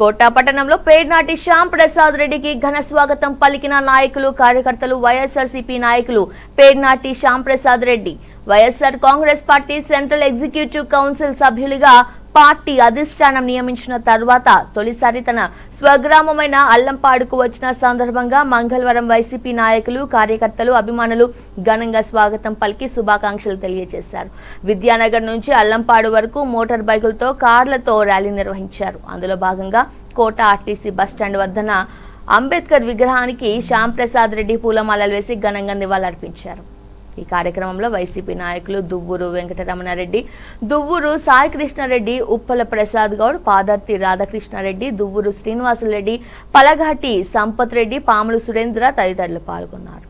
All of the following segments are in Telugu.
కోటా పట్టణంలో పేర్నాటి శ్యామ్ ప్రసాద్ రెడ్డికి ఘన స్వాగతం పలికిన నాయకులు కార్యకర్తలు వైఎస్ఆర్సీపీ నాయకులు Pernati Shyam Prasad Reddy. YSR Congress Party central executive council సభ్యులుగా పార్టీ అధిష్టానం నియమించిన తర్వాత తొలిసారి తన స్వగ్రామమైన అల్లంపాడుకు వచ్చిన సందర్భంగా మంగళవారం వైసీపీ నాయకులు కార్యకర్తలు అభిమానులు ఘనంగా స్వాగతం పలికి శుభాకాంక్షలు తెలియజేశారు. విద్యానగర్ నుంచి అల్లంపాడు వరకు మోటార్ బైకులతో కార్లతో ర్యాలీ నిర్వహించారు. అందులో భాగంగా కోట ఆర్టీసీ బస్టాండ్ వద్దన అంబేద్కర్ విగ్రహానికి శ్యాంప్రసాద్ రెడ్డి పూలమాలలు వేసి ఘనంగా నివాళులర్పించారు. ఈ కార్యక్రమంలో వైసీపీ నాయకులు దువ్వూరు వెంకటరమణారెడ్డి దువ్వూరు సాయి కృష్ణారెడ్డి ఉప్పల ప్రసాద్ గౌడ్ పాదర్తి రాధాకృష్ణారెడ్డి దువ్వూరు శ్రీనివాసులరెడ్డి పలఘాటి సంపత్ రెడ్డి పాములు సురేంద్ర తదితరులు పాల్గొన్నారు.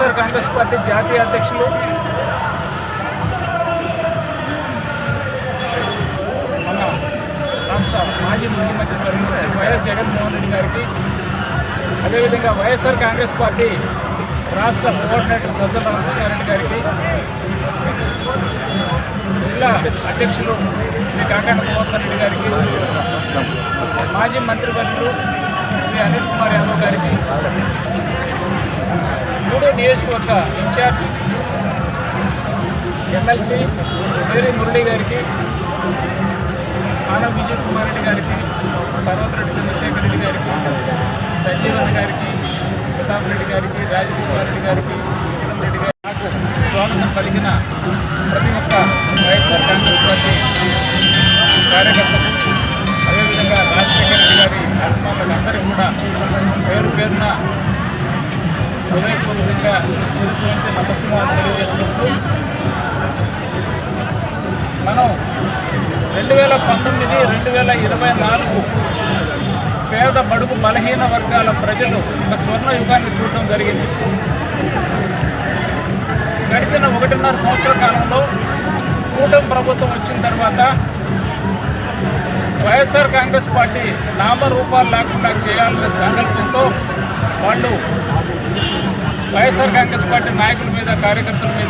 వైఎస్ఆర్ కాంగ్రెస్ పార్టీ జాతీయ అధ్యక్షులు. మన రాష్ట్ర మాజీ ముఖ్యమంత్రి వైఎస్ జగన్మోహన్ రెడ్డి గారికి. అదేవిధంగా వైఎస్ఆర్ కాంగ్రెస్ పార్టీ రాష్ట్ర కోఆర్డినేటర్ సజ్జల రామకృష్ణారెడ్డి గారికి. జిల్లా అధ్యక్షులు శ్రీ కాకాండ మోహన్ రెడ్డి గారికి. మాజీ మంత్రివర్యులు శ్రీ అనిల్ కుమార్ యాదవ్ గారికి మూడో నియోజకవర్గ ఇన్ఛార్జ్ ఎమ్మెల్సీ మేరీ మురళి గారికి ఆనం విజయ్ కుమార్ రెడ్డి గారికి పర్వతరెడ్డి చంద్రశేఖర్ రెడ్డి గారికి సంజీవన్ గారికి ప్రతాప్ రెడ్డి గారికి రాజేష్ కుమార్ రెడ్డి గారికి విక్రమ్ రెడ్డి గారికి నాకు స్వాగతం పలికిన ప్రతి ఒక్క వైఎస్ఆర్ కాంగ్రెస్ పార్టీ జరిగిన హృదయపూర్వకంగా శిరస్సు వంటి నమస్కారాలు తెలియజేసుకుంటూ మనం రెండు వేల పంతొమ్మిది రెండు వేల ఇరవై నాలుగు పేద బడుగు బలహీన వర్గాల ప్రజలు ఒక స్వర్ణ యుగాన్ని చూడడం జరిగింది. గడిచిన ఒకటిన్నర సంవత్సర కాలంలో కూటమి ప్రభుత్వం వచ్చిన తర్వాత వైఎస్ఆర్ కాంగ్రెస్ పార్టీ నామరూపాలు లేకుండా చేయాలనే సంకల్పంతో వాళ్ళు వైఎస్ఆర్ కాంగ్రెస్ పార్టీ నాయకుల మీద కార్యకర్తల మీద